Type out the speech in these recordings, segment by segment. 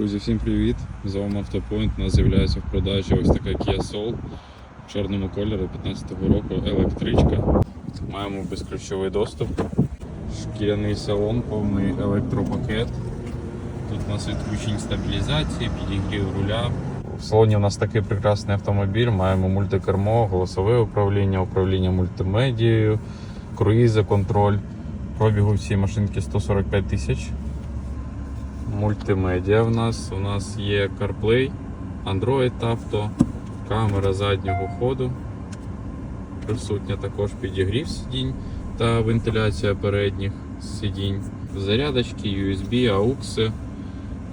Друзі, всім привіт! З вами Автопоінт. У нас з'являється в продажі ось така Kia Soul в чорному кольорі 15-го року електричка. Маємо безключовий доступ, шкіряний салон, повний електропакет. Тут у нас відключень стабілізації, підігрів руля. В салоні у нас такий прекрасний автомобіль. Маємо мультикермо, голосове управління, управління мультимедією, круїзи, контроль. Пробігу цієї машинки 145 тисяч мультимедіа в нас. У нас є CarPlay, Android Auto, камера заднього ходу. Присутня також підігрів сидінь та вентиляція передніх сидінь. Зарядочки, USB, AUX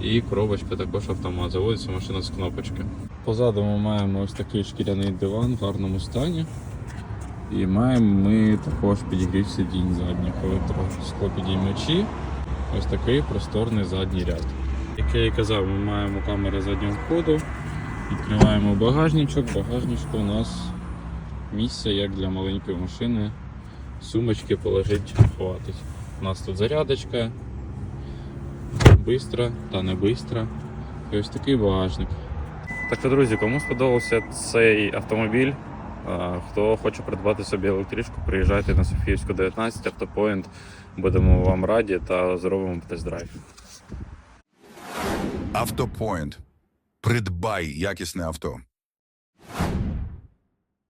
і коробочка також автомат. Заводиться машина з кнопочки. Позаду ми маємо ось такий шкіряний диван в гарному стані. І маємо ми також підігрів сидінь задніх електросклопідіймачі. Ось такий просторний задній ряд. Як я і казав, ми маємо камери заднього входу. Відкриваємо багажничок. Багажничку у нас місце як для маленької машини. Сумочки положить, ховатись. У нас тут зарядочка. Бистра та не бистра. І ось такий багажник. Так що, друзі, кому сподобався цей автомобіль, хто хоче придбати собі електричку, приїжджайте на Софіївську 19, автопоінт. Будемо вам раді та зробимо тест-драйв. Автопоінт. Придбай якісне авто.